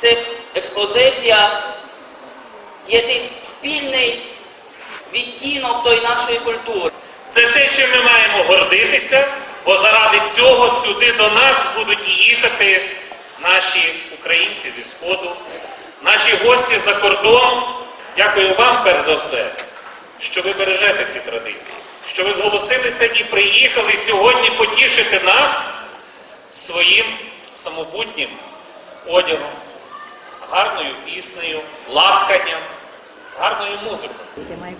цих експозиціях є той спільний відтінок тої нашої культури. Це те, чим ми маємо гордитися, бо заради цього сюди до нас будуть їхати наші українці зі Сходу, наші гості з-за кордону. Дякую вам, перш за все, що ви бережете ці традиції, що ви зголосилися і приїхали сьогодні потішити нас своїм самобутнім одягом, гарною піснею, латканням, гарною музикою.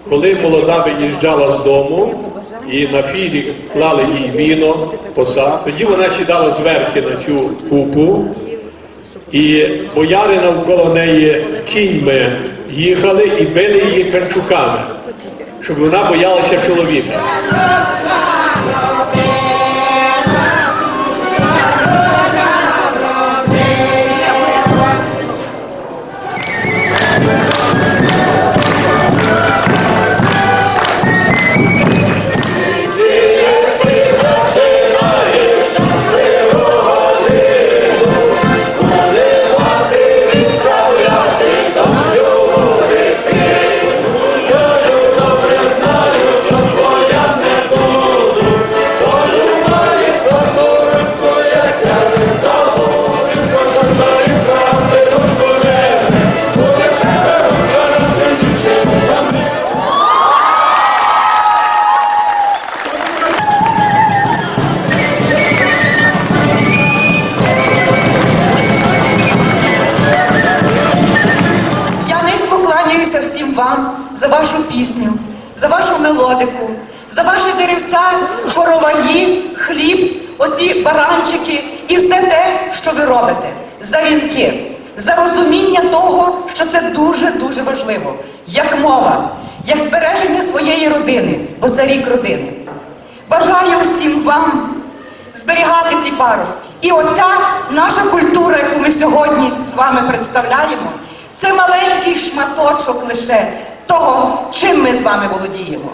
Коли молода виїжджала з дому і на фірі клали їй віно, поса, тоді вона сідала зверху на цю купу, і бояри навколо неї кіньми їхали і били її ферчуками, щоб вона боялася чоловіка. Кланяюся всім вам за вашу пісню, за вашу мелодику, за ваші деревця, короваї, хліб, оці баранчики і все те, що ви робите, за вінки, за розуміння того, що це дуже-дуже важливо, як мова, як збереження своєї родини, бо це рік родини. Бажаю всім вам зберігати ці паростки. І оця наша культура, яку ми сьогодні з вами представляємо, це маленький шматочок лише того, чим ми з вами володіємо.